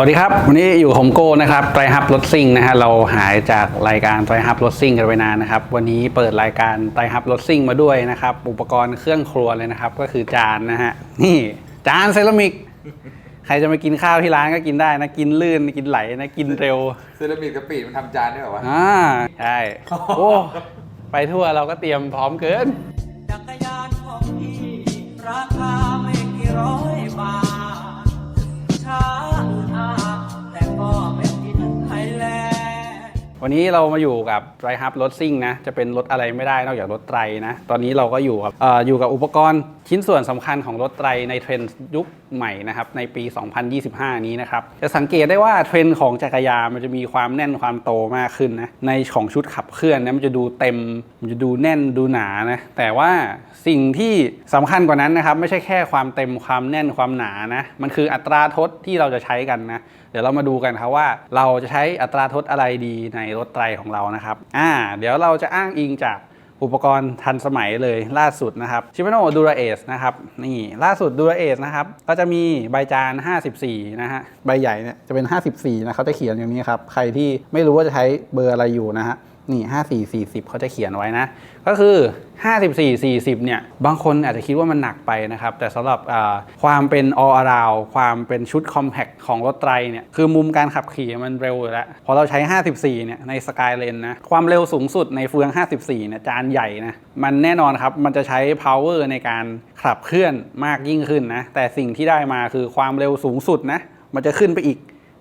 สวัสดีครับ วันนี้อยู่กับผมโก้นะครับไตรฮับรถซิ่งนะฮะเราหายจากรายการไตรฮับรถซิ่งกันไปนานนะครับ วันนี้เปิดรายการไตรฮับรถซิ่งมาด้วยนะครับ อุปกรณ์เครื่องครัวเลยนะครับ ก็คือจานนะฮะนี่จานเซรามิก ใครจะมากินข้าวที่ร้านก็กินได้นะ กินลื่นกินไหลนะกินเร็วเซรามิกกะปิมันทำจานได้เหรอวะอ่าใช่โอ้ไปทั่วเราก็เตรียมพร้อมเกินจักรยาน วันนี้เรามาอยู่กับไรฮับรถซิ่งนะ จะเป็นรถอะไรไม่ได้นอกจากรถไตรนะ ตอนนี้เราก็อยู่กับออยู่กับอุปกรณ์ชิ้นส่วนสำคัญของรถไตรในเทรนด์ยุคใหม่นะครับ ในปี 2025 นี้นะครับ จะสังเกตได้ว่าเทรนด์ของจักรยานมันจะมีความแน่นความโตมากขึ้นนะ ในของชุดขับเคลื่อนนะมันจะดูเต็ม มันจะดูแน่นดูหนานะ แต่ว่าสิ่งที่สำคัญกว่านั้นนะครับ ไม่ใช่แค่ความเต็มความแน่นความหนานะ มันคืออัตราทดที่เราจะใช้กันนะเดี๋ยวเรามาดูกันครับว่าเราจะใช้อัตราทดอะไรดีในรถไตรของเรานะครับอ่าเดี๋ยวเราจะอ้างอิงจากอุปกรณ์ทันสมัยเลยล่าสุดนะครับ Shimano Dura Ace นะครับนี่ล่าสุด Dura Ace นะครับก็จะมีใบจาน 54 นะฮะใบใหญ่เนี่ยจะเป็น 54 นะเขาจะเขียนอย่างนี้ครับ ใครที่ไม่รู้ว่าจะใช้เบอร์อะไรอยู่นะฮะ นี่54 40เขาจะเขียนไว้นะ ก็คือ54 40เนี่ย บางคนอาจจะคิดว่ามันหนักไปนะครับ แต่สำหรับความเป็น all around ความเป็นชุด compact ของรถไตรเนี่ย คือมุมการขับขี่มันเร็วอยู่แล้ว พอเราใช้ 54 เนี่ย ใน Skyline นะ ความเร็วสูงสุดในเฟือง 54 เนี่ย จานใหญ่นะ มันแน่นอนครับ มันจะใช้ power ในการขับเคลื่อนมากยิ่งขึ้นนะ แต่สิ่งที่ได้มาคือความเร็วสูงสุดนะ มันจะขึ้นไปอีก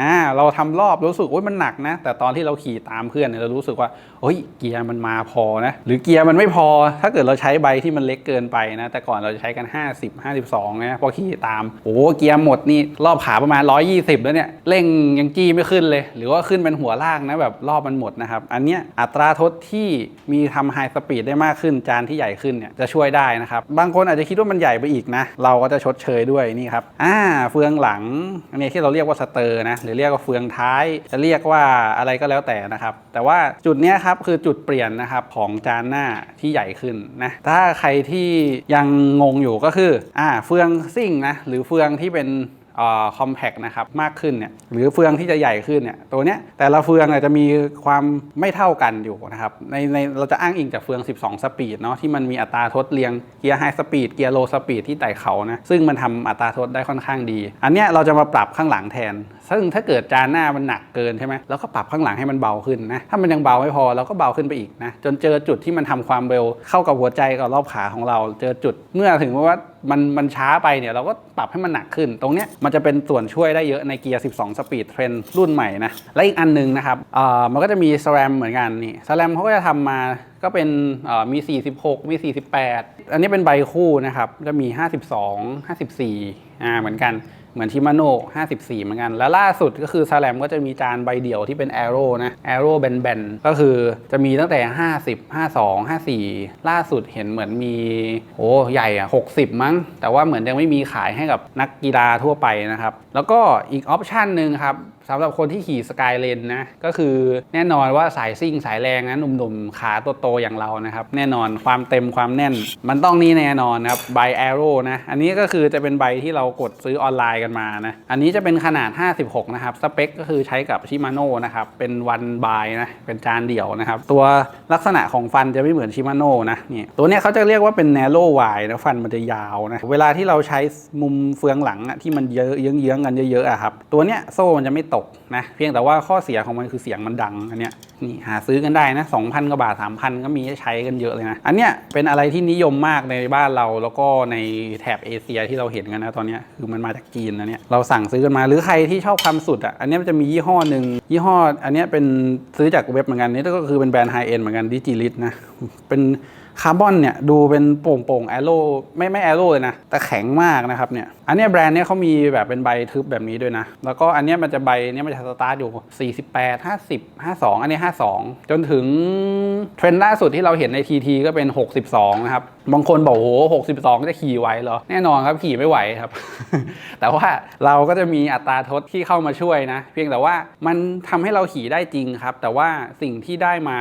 อ่าเราทำรอบรู้สึกว่ามันหนักนะ แต่ตอนที่เราขี่ตามเพื่อนเนี่ยเรารู้สึกว่าเฮ้ยเกียร์มันมาพอนะหรือเกียร์มันไม่พอ ถ้าเกิดเราใช้ใบที่มันเล็กเกินไปนะ แต่ก่อนเราจะใช้กัน 50 52นะพอขี่ตามโอ้เกียร์หมดนี่รอบขาประมาณ 120 แล้วเนี่ยเร่งยังจี้ไม่ขึ้นเลย หรือว่าขึ้นเป็นหัวลากนะแบบรอบมันหมดนะครับอันเนี้ยอัตราทดที่มีทำไฮสปีดได้มากขึ้นจานที่ใหญ่ขึ้นเนี่ยจะช่วยได้นะครับบางคนอาจจะคิดว่ามันใหญ่ไปอีกนะเราก็จะชดเชยด้วยนี่ครับอ่าเฟืองหลังอันนี้ที่เราเรียกว่าสเตอร์นะหรือเรียกว่าเฟืองท้าย จะเรียกว่าอะไรก็แล้วแต่นะครับ แต่ว่าจุดนี้ครับคือจุดเปลี่ยนนะครับของจานหน้าที่ใหญ่ขึ้นนะถ้าใครที่ยังงงอยู่ก็คืออ่าเฟืองซิ่งนะหรือเฟืองที่เป็นคอมแพกนะครับมากขึ้นเนี่ยหรือเฟืองที่จะใหญ่ขึ้นเนี่ยตัวเนี้ยแต่ละเฟืองจจะมีความไม่เท่ากันอยู่นะครับในในเราจะอ้างอิงจากเฟือง 12 สปีดเนาะที่มันมีอัตราทดเรียงเกียร์ไฮสปีดเกียร์โลสปีดที่ไต่เขานะซึ่งมันทำอัตราทดได้ค่อนข้างดี อันเนี้ยเราจะมาปรับข้างหลังแทน ซึ่งถ้าเกิดจานหน้ามันหนักเกินใช่ไหมเราก็ปรับข้างหลังให้มันเบาขึ้นนะ ถ้ามันยังเบาไม่พอเราก็เบาขึ้นไปอีกนะ จนเจอจุดที่มันทำความเร็วเข้ากับหัวใจกับรอบขาของเรา เจอจุดเมื่อถึงว่ามันมันช้าไปเนี่ยเราก็ปรับให้มันหนักขึ้น ตรงเนี้ยมันจะเป็นส่วนช่วยได้เยอะในเกียร์ 12 สปีดเทรนรุ่นใหม่นะ และอีกอันหนึงนะครับเอ่อมันก็จะมีสแ a มเหมือนกันนี่สแ a มเขาก็จะทำมาก็เป็นมี 46 มี 48 อันนี้เป็นใบคู่นะครับจะมี 52 54อ่าเหมือนกัน เหมือนทิมาโน่54 เหมือนกัน แล้วล่าสุดก็คือซาแลมก็จะมีจานใบเดี่ยวที่เป็นแอโร่นะแอโร่แบนๆ ก็คือจะมีตั้งแต่ 50 52 54 ล่าสุดเห็นเหมือนมีโอ้ใหญ่อะ60 มั้ง แต่ว่าเหมือนยังไม่มีขายให้กับนักกีฬาทั่วไปนะครับ แล้วก็อีกออปชันหนึ่งครับ สำหรับคนที่ขี่สกายเลนนะก็คือแน่นอนว่าสายซิ่งสายแรงนะหนุ่มๆ ขาโตๆอย่างเรานะครับ แน่นอนความเต็มความแน่น มันต้องนี่แน่นอนนะครับใบแอโร่นะ อันนี้ก็คือจะเป็นใบที่เรากดซื้อออนไลน์กันมานะ อันนี้จะเป็นขนาด 56 นะครับ สเปคก็คือใช้กับชิมาโน่นะครับ เป็นวันบายนะ เป็นจานเดี่ยวนะครับ ตัวลักษณะของฟันจะไม่เหมือนชิมาโน่นะนี่ตัวเนี้ยเขาจะเรียกว่าเป็น narrow wide นะฟันมันจะยาวนะเวลาที่เราใช้มุมเฟืองหลังอะที่มันเยอะเยื้องๆกันเยอะๆอะครับตัวเนี้ยโซ่มันจะไม่ตกนะเพียงแต่ว่าข้อเสียของมันคือเสียงมันดังอันเนี้ยนี่หาซื้อกันได้นะ2,000กว่าบาท3,000ก็มีใช้กันเยอะเลยนะ อันเนี้ยเป็นอะไรที่นิยมมากในบ้านเราแล้วก็ในแถบเอเชียที่เราเห็นกันนะตอนเนี้ยคือมันมาจากจีนนะเนี่ยเราสั่งซื้อกันมาหรือใครที่ชอบความสุดอะอันเนี้ยมันจะมียี่ห้อหนึ่งยี่ห้ออันเนี้ยเป็นซื้อจากเว็บเหมือนกันนี่ก็คือเป็นแบรนด์ไฮเอ็นเหมือนกันดิจิลิตนะเป็นคาร์บอนเนี่ยดูเป็นโป่งๆแอโร่ไม่ไม่แอโร่เลยนะแต่แข็งมากนะครับเนี่ย อันนี้แบรนด์เนี้ยเขามีแบบเป็นใบทึบแบบนี้ด้วยนะ แล้วก็อันนี้มันจะใบเนี้ยมันจะสตาร์ทอยู่ 48 50 52 อันนี้ 52 จนถึงเทรนด์ล่าสุดที่เราเห็นใน TT ก็เป็น 62 นะครับ บางคนบอกโอ้โห62 จะขี่ไหวเหรอ แน่นอนครับขี่ไม่ไหวครับ แต่ว่าเราก็จะมีอัตราทดที่เข้ามาช่วยนะ เพียงแต่ว่ามันทำให้เราขี่ได้จริงครับ แต่ว่าสิ่งที่ได้มา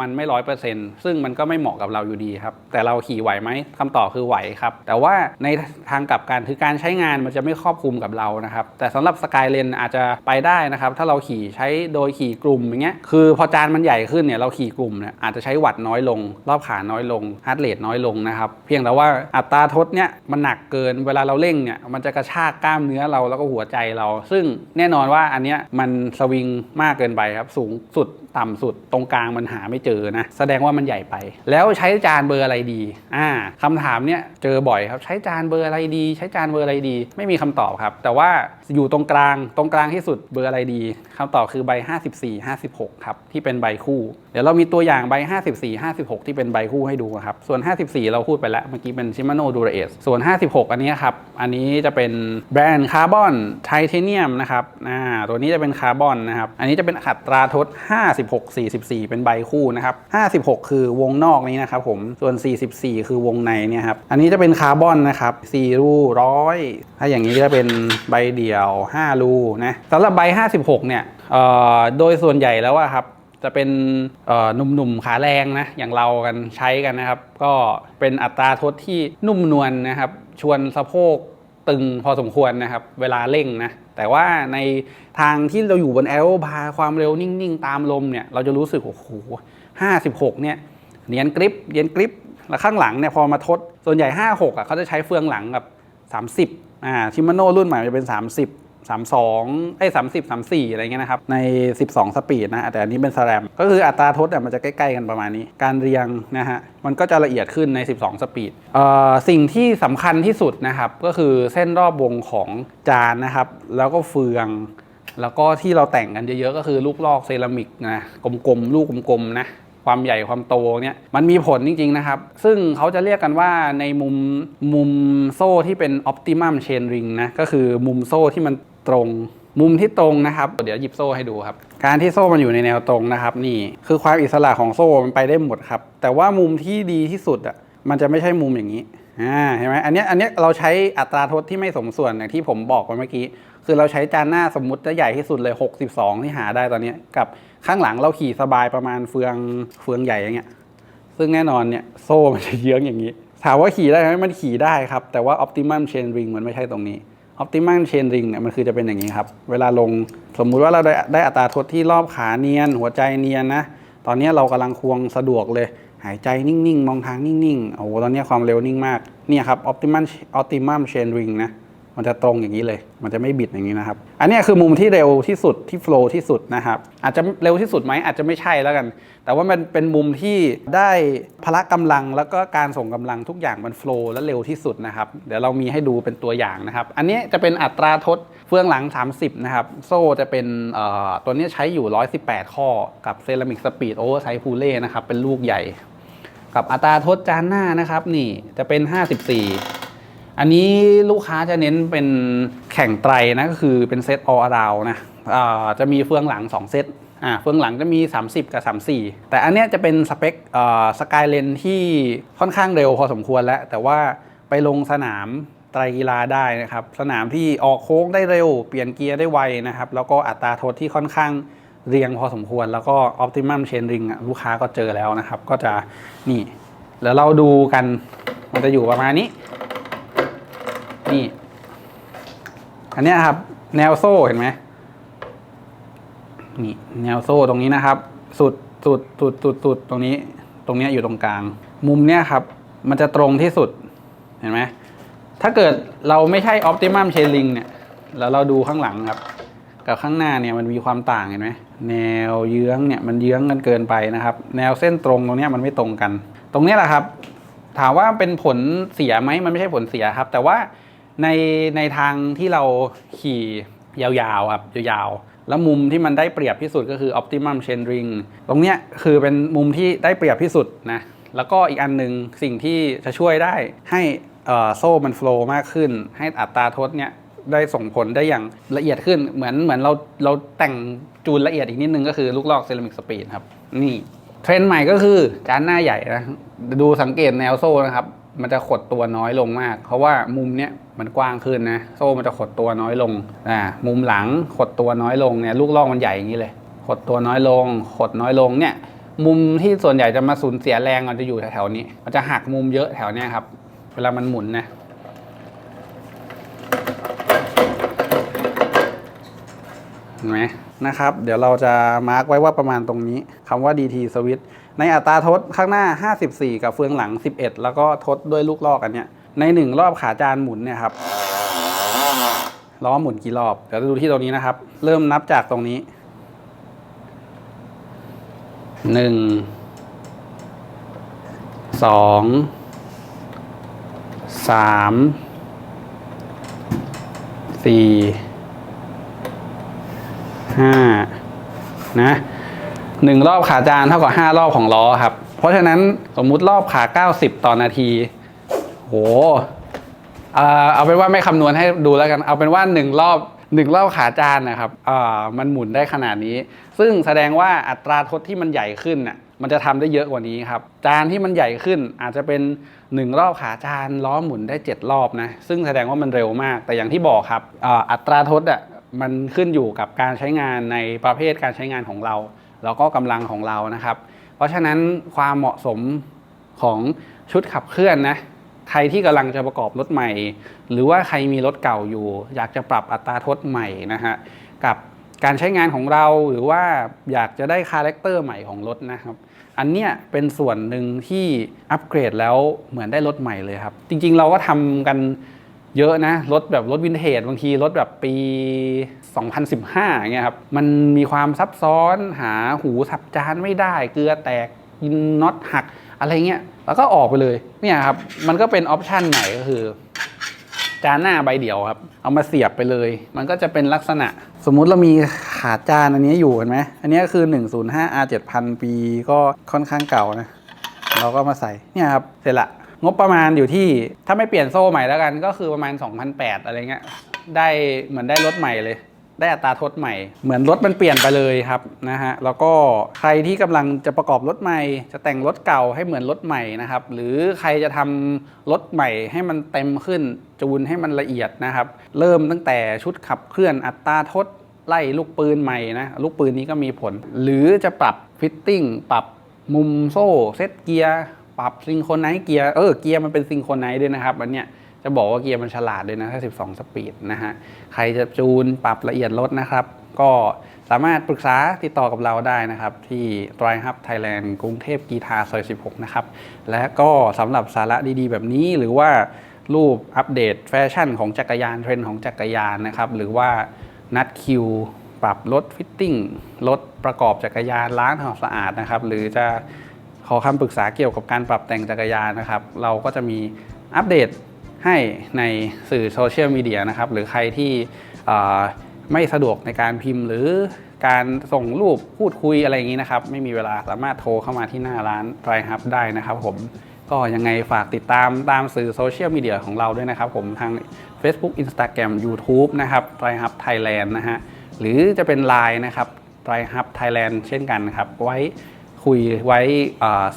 มันไม่ร้อยเปอร์เซ็นต์ซึ่งมันก็ไม่เหมาะกับเราอยู่ดีครับ แต่เราขี่ไหวไหมคำตอบคือไหวครับ แต่ว่าในทางกลับกันคือการใช้ช้งานมันจะไม่ครอบคลุมกับเรานะครับ แต่สำหรับสกายเลนอาจจะไปได้นะครับ ถ้าเราขี่ใช้โดยขี่กลุ่มอย่างเงี้ยคือพอจานมันใหญ่ขึ้นเนี่ยเราขี่กลุ่มเนี่ยอาจจะใช้วัตต์น้อยลง รอบขาน้อยลงฮาร์ดเรทน้อยลงนะครับเพียงแต่ว่าอัตราทดเนี่ยมันหนักเกินเวลาเราเร่งเนี่ยมันจะกระชากกล้ามเนื้อเราแล้วก็หัวใจเรา ซึ่งแน่นอนว่าอันเนี้ยมันสวิงมากเกินไปครับสูงสุด ต่ำสุดตรงกลางมันหาไม่เจอนะ แสดงว่ามันใหญ่ไป แล้วใช้จานเบอร์อะไรดีอ่าคำถามเนี้ยเจอบ่อยครับ ใช้จานเบอร์อะไรดี ใช้จานเบอร์อะไรดี ไม่มีคำตอบครับ แต่ว่าอยู่ตรงกลางตรงกลางที่สุดเบอร์อะไรดีคำตอบคือใบ 54 56 ครับ ที่เป็นใบคู่ เดี๋ยวเรามีตัวอย่างใบ 54 56 ที่เป็นใบคู่ให้ดูครับ ส่วน 54 เราพูดไปแล้วเมื่อกี้เป็น Shimano Dura-Ace ส่วน 56 อันนี้ครับ อันนี้จะเป็นแบรนด์คาร์บอนไทเทเนียมนะครับอ่าตัวนี้จะเป็นคาร์บอนนะครับ อันนี้จะเป็นอัตราทด56 44 เป็นใบคู่นะครับ 56 คือวงนอกนี้นะครับผม ส่วน 44 คือวงในเนี่ยครับ อันนี้จะเป็นคาร์บอนนะครับ4รูร้อยถ้าอย่างนี้จะเป็นใบเดี่ยว 5 รูนะสำหรับใบ 56 เนี่ยเอ่อโดยส่วนใหญ่แล้วอะครับจะเป็นเอ่อหนุ่มๆขาแรงนะอย่างเรากันใช้กันนะครับ ก็เป็นอัตราทดที่นุ่มนวลนะครับ ชวนสะโพกตึงพอสมควรนะครับ เวลาเร่งนะ แต่ว่าในทางที่เราอยู่บนแอโรบาร์ความเร็วนิ่งๆ ตามลมเนี่ยเราจะรู้สึกโอ้โห56เนี่ยเนียนกริปเนียนกริปแล้วข้างหลังเนี่ยพอมาทดส่วนใหญ่ 56อะเขาจะใช้เฟืองหลังแบบ30อ่าชิมาโน่รุ่นใหม่จะเป็น 30 32ไอ้30 34 อะไรเงี้ยนะครับ ใน 12 สปีดนะแต่อันนี้เป็นสแลมก็คืออัตราทดอะมันจะใกล้ๆกันประมาณนี้ การเรียงนะฮะมันก็จะละเอียดขึ้นใน 12 สปีดสิ่งที่สำคัญที่สุดนะครับก็คือเส้นรอบวงของจานนะครับ แล้วก็เฟือง แล้วก็ที่เราแต่งกันเยอะๆก็คือลูกลอกเซรามิกนะกลมๆลูกกลมๆนะความใหญ่ความโตเนี่ยมันมีผลจริง ๆ นะครับ ซึ่งเขาจะเรียกกันว่าในมุมมุมโซ่ที่เป็น optimum chain ring นะก็คือมุมโซ่ที่มัน ตรง มุมที่ตรงนะครับ เดี๋ยวหยิบโซ่ให้ดูครับ การที่โซ่มันอยู่ในแนวตรงนะครับ นี่คือความอิสระของโซ่มันไปได้หมดครับ แต่ว่ามุมที่ดีที่สุดอะมันจะไม่ใช่มุมอย่างนี้อ่าเห็นไหมอันนี้อันนี้เราใช้อัตราทดที่ไม่สมส่วนอย่างที่ผมบอกไปเมื่อกี้ คือเราใช้จานหน้าสมมุติจะใหญ่ที่สุดเลย 62 ที่หาได้ตอนนี้ กับข้างหลังเราขี่สบายประมาณเฟืองเฟืองใหญ่อย่างเงี้ยซึ่งแน่นอนเนี่ยโซ่มันจะเยื้องอย่างนี้ ถามว่าขี่ได้ไหมมันขี่ได้ครับ แต่ว่า optimum chain ring มันไม่ใช่ตรงนี้ optimum chain ring เนี่ยมันคือจะเป็นอย่างนี้ครับ เวลาลงสมมุติว่าเราได้ได้อัตราทดที่รอบขาเนียน หัวใจเนียนนะ ตอนนี้เรากำลังควงสะดวกเลย หายใจนิ่งๆ มองทางนิ่งๆ โอ้โห ตอนนี้ความเร็วนิ่งมาก เนี่ยครับ optimum optimum chain ring นะ มันจะตรงอย่างนี้เลย มันจะไม่บิดอย่างนี้นะครับ อันนี้คือมุมที่เร็วที่สุดที่โฟล์ที่สุดนะครับ อาจจะเร็วที่สุดไหมอาจจะไม่ใช่แล้วกัน แต่ว่ามันเป็นมุมที่ได้พละกำลังแล้วก็การส่งกำลังทุกอย่างมันโฟล์และเร็วที่สุดนะครับ เดี๋ยวเรามีให้ดูเป็นตัวอย่างนะครับ อันนี้จะเป็นอัตราทดเฟืองหลัง 30 นะครับ โซ่จะเป็นตัวนี้ใช้อยู่ 118 ข้อกับเซรามิกสปีดโอเวอร์ไซส์พูเล่นะครับเป็นลูกใหญ่ กับอัตราทดจานหน้านะครับ นี่จะเป็น 54 อันนี้ลูกค้าจะเน้นเป็นแข่งไตรนะก็คือเป็นเซต all ร r o u นะจะมีเฟืองหลัง 2 เซตอ่าเฟืองหลังจะมี 30 กับ 34 แต่อันเนี้ยจะเป็นสเปคสกายเลนที่ค่อนข้างเร็วพอสมควรแล้ว แต่ว่าไปลงสนามไตรกีฬาได้นะครับ สนามที่ออกโค้งได้เร็ว เปลี่ยนเกียร์ได้ไวนะครับ แล้วก็อัตราโทดที่ค่อนข้างเรียงพอสมควร แล้วก็ optimum chain ring อะลูกค้าก็เจอแล้วนะครับ ก็จะนี่ แล้วเราดูกันมันจะอยู่ประมาณนี้ นี่ อันนี้ครับ แนวโซ่เห็นไหมนี่แนวโซ่ตรงนี้นะครับ สุดสุดสุดสุดสุดตรงนี้ ตรงนี้อยู่ตรงกลาง มุมเนี้ยครับ มันจะตรงที่สุดเห็นไหมถ้าเกิดเราไม่ใช่ optimum chain ring เนี่ย แล้วเราดูข้างหลังครับ กับข้างหน้าเนี่ยมันมีความต่างเห็นไหมแนวเยื้องเนี่ยมันเยื้องกันเกินไปนะครับ แนวเส้นตรงตรงนี้มันไม่ตรงกัน ตรงนี้แหละครับ ถามว่าเป็นผลเสียไหมมันไม่ใช่ผลเสียครับ แต่ว่า ในในทางที่เราขี่ยาวๆครับยาวๆ แล้วมุมที่มันได้เปรียบที่สุดก็คือ optimum chain ring ตรงเนี้ยคือเป็นมุมที่ได้เปรียบที่สุดนะแล้วก็อีกอันหนึ่งสิ่งที่จะช่วยได้ให้โซ่มันโฟล์มากขึ้น ให้อัตราทดเนี่ยได้ส่งผลได้อย่างละเอียดขึ้นเหมือนเหมือนเราเราแต่งจูนละเอียดอีกนิดนึงก็คือลูกลอกเซรามิกสปีดครับ นี่ เทรนด์ใหม่ก็คือจานหน้าใหญ่นะ ดูสังเกตแนวโซ่นะครับมันจะขดตัวน้อยลงมาก เพราะว่ามุมเนี้ยมันกว้างขึ้นนะโซ่มันจะขดตัวน้อยลงอ่ามุมหลังขดตัวน้อยลงเนี่ยลูกล่องมันใหญ่อย่างนี้เลยขดตัวน้อยลงขดน้อยลงเนี่ยมุมที่ส่วนใหญ่จะมาสูญเสียแรงมันจะอยู่แถวๆนี้ มันจะหักมุมเยอะแถวเนี้ยครับ เวลามันหมุนนะเห็นไหมนะครับ เดี๋ยวเราจะมาร์กไว้ว่าประมาณตรงนี้คำว่า DT switch ในอัตราทดข้างหน้า 54 กับเฟืองหลัง 11 แล้วก็ทดด้วยลูกลอกอันเนี้ยในหนึ่งรอบขาจานหมุนเนี่ยครับล้อหมุนกี่รอบเดี๋ยวดูที่ตรงนี้นะครับ เริ่มนับจากตรงนี้หนึ่งสองสามสี่ห้านะ หนึ่งรอบขาจานเท่ากับห้ารอบของล้อครับ เพราะฉะนั้นสมมุติรอบขา 90 ต่อนาที โหเอ่อเอาเป็นว่าไม่คำนวณให้ดูแล้วกัน เอาเป็นว่าหนึ่งรอบหนึ่งรอบขาจานนะครับมันหมุนได้ขนาดนี้ ซึ่งแสดงว่าอัตราทดที่มันใหญ่ขึ้นน่ะ มันจะทำได้เยอะกว่านี้ครับ จานที่มันใหญ่ขึ้นอาจจะเป็นหนึ่งรอบขาจานล้อหมุนได้ 7 รอบนะ ซึ่งแสดงว่ามันเร็วมาก แต่อย่างที่บอกครับ อัตราทดอะ มันขึ้นอยู่กับการใช้งานในประเภทการใช้งานของเรา แล้วก็กำลังของเรานะครับ เพราะฉะนั้นความเหมาะสมของชุดขับเคลื่อนนะใครที่กำลังจะประกอบรถใหม่ หรือว่าใครมีรถเก่าอยู่ อยากจะปรับอัตราทดใหม่นะฮะกับการใช้งานของเราหรือว่าอยากจะได้คาแรคเตอร์ใหม่ของรถนะครับ อันเนี้ยเป็นส่วนหนึ่งที่อัปเกรดแล้วเหมือนได้รถใหม่เลยครับ จริงๆเราก็ทำกัน เยอะนะรถแบบรถวินเทจบางทีรถแบบปี 2015อย่างเงี้ยครับมันมีความซับซ้อนหาหูสับจานไม่ได้ เกลือแตกกินน็อตหักอะไรเงี้ยแล้วก็ออกไปเลยเนี่ยครับมันก็เป็นออปชันใหม่ก็คือจานหน้าใบเดียวครับ เอามาเสียบไปเลย มันก็จะเป็นลักษณะ สมมุติเรามีขาจานอันนี้อยู่เห็นไหมอันนี้คือ 105 R 7000 ปีก็ค่อนข้างเก่านะ เราก็มาใส่เนี่ยครับเสร็จละ งบประมาณอยู่ที่ถ้าไม่เปลี่ยนโซ่ใหม่แล้วกันก็คือประมาณ 2,800 อะไรเงี้ยได้เหมือนได้รถใหม่เลย ได้อัตราทดใหม่ เหมือนรถมันเปลี่ยนไปเลยครับนะฮะแล้วก็ใครที่กำลังจะประกอบรถใหม่ จะแต่งรถเก่าให้เหมือนรถใหม่นะครับ หรือใครจะทำรถใหม่ให้มันเต็มขึ้นจูนให้มันละเอียดนะครับ เริ่มตั้งแต่ชุดขับเคลื่อนอัตราทดไล่ลูกปืนใหม่นะลูกปืนนี้ก็มีผล หรือจะปรับฟิตติ้งปรับมุมโซ่เซตเกียร์ ปรับซิงโครไนซ์เกียร์เออเกียร์มันเป็นซิงโครไนซ์ด้วยนะครับอันเนี้ยจะบอกว่าเกียร์มันฉลาดเลยนะถ้า 12 สปีดนะฮะใครจะจูนปรับละเอียดรถนะครับ ก็สามารถปรึกษาติดต่อกับเราได้นะครับ ที่ t r i h u b Thailand กรุงเทพกีทาซอย 16 นะครับ และก็สำหรับสาระดีๆ แบบนี้หรือว่ารูปอัปเดตแฟชั่นของจักรยานเทรนด์ของจักรยานนะครับ หรือว่านัดคิว ปรับรถฟิตติ้งรถประกอบจักรยานล้างทำความสะอาดนะครับ หรือจะ ขอคำปรึกษาเกี่ยวกับการปรับแต่งจักรยานนะครับ เราก็จะมีอัปเดตให้ในสื่อโซเชียลมีเดียนะครับหรือใครที่ไม่สะดวกในการพิมพ์ หรือการส่งรูปพูดคุยอะไรอย่างนี้นะครับ ไม่มีเวลาสามารถโทรเข้ามาที่หน้าร้านไรฮับได้นะครับผมก็ยังไงฝากติดตามตามสื่อโซเชียลมีเดียของเราด้วยนะครับผมทาง Facebook Instagram YouTube นะครับไรฮับไทยแลนด์นะฮะหรือจะเป็น Line นะครับไตรฮับไทยแลนด์เช่นกันครับไว้ คุยไว้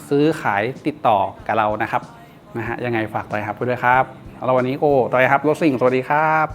ซื้อขายติดต่อกับเรานะครับนะฮะยังไงฝากไตรฮับไปด้วยครับแล้ววันนี้โก้ไตรฮับรถสิ่งสวัสดีครับ